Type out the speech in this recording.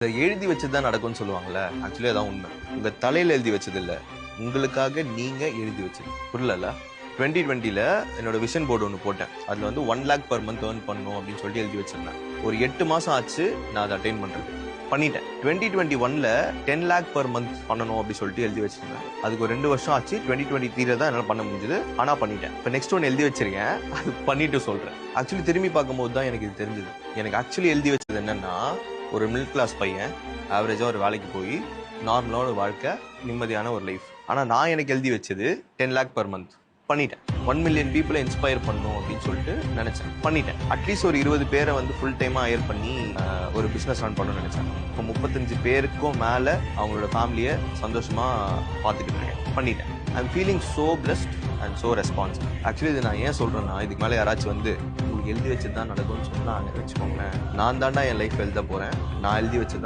இதை எழுதி வச்சு தான் நடக்கும்னு சொல்லுவாங்கல்ல ஆக்சுவலி அதான் உண்மை. உங்க தலையில எழுதி வச்சது இல்ல உங்களுக்காக நீங்க எழுதி வச்சது. புரியல டுவெண்ட்டி டுவெண்ட்டில என்னோட விஷன் போர்டு ஒன்று போட்டேன். அதுல வந்து one lakh per month earn பண்ணணும் அப்படின்னு சொல்லிட்டு எழுதி வச்சிருந்தேன். ஒரு எட்டு மாசம் ஆச்சு நான் அதை அட்டைன் பண்றது. பண்ணிட்டேன். டுவெண்ட்டி டுவெண்ட்டி ஒன்ல டென் லேக் பர் மந்த் பண்ணணும் அப்படின்னு சொல்லிட்டு எழுதி வச்சிருந்தேன். அதுக்கு ஒரு ரெண்டு வருஷம் ஆச்சு டுவெண்ட்டி டுவெண்ட்டி த்ரீல தான் என்னால் பண்ண முடிஞ்சது. ஆனால் பண்ணிட்டேன். இப்போ நெக்ஸ்ட் ஒன்று எழுதி வச்சிருக்கேன். அது பண்ணிட்டு சொல்றேன். ஆக்சுவலி திரும்பி பார்க்கும்போது தான் எனக்கு இது தெரிஞ்சது. எனக்கு ஆக்சுவலி எழுதி வச்சது என்னன்னா ஒரு மிடில் கிளாஸ் பையன் ஆவரேஜாக ஒரு வேலைக்கு போய் நார்மலான ஒரு வாழ்க்கை நிம்மதியான ஒரு லைஃப் ஆனால் நான் எனக்கு எழுதி வச்சது டென் லேக் பர் மந்த் பண்ணிட்டேன். ஒன் மில்லியன் பீப்புளை இன்ஸ்பயர் பண்ணும் அப்படின்னு சொல்லிட்டு நினச்சேன். பண்ணிட்டேன். அட்லீஸ்ட் ஒரு இருபது பேரை வந்து ஃபுல் டைமாக ஹையர் பண்ணி ஒரு பிஸ்னஸ் ரன் பண்ணணும்னு நினச்சேன். இப்போ முப்பத்தஞ்சு பேருக்கும் மேலே அவங்களோட ஃபேமிலியை சந்தோஷமாக பார்த்துக்கிட்டு இருக்கேன். பண்ணிட்டேன். I'm feeling so blessed and so response actually இது நான் ஏன் சொல்கிறேன்னா இதுக்கு மேலே யாராச்சும் வந்து எழுதி வச்சு தான் நடக்கும்னு சொன்னாங்க வச்சுக்கோங்களேன். நான் தாண்டா என் லைஃப் எழுத போகிறேன் நான் எழுதி வச்சு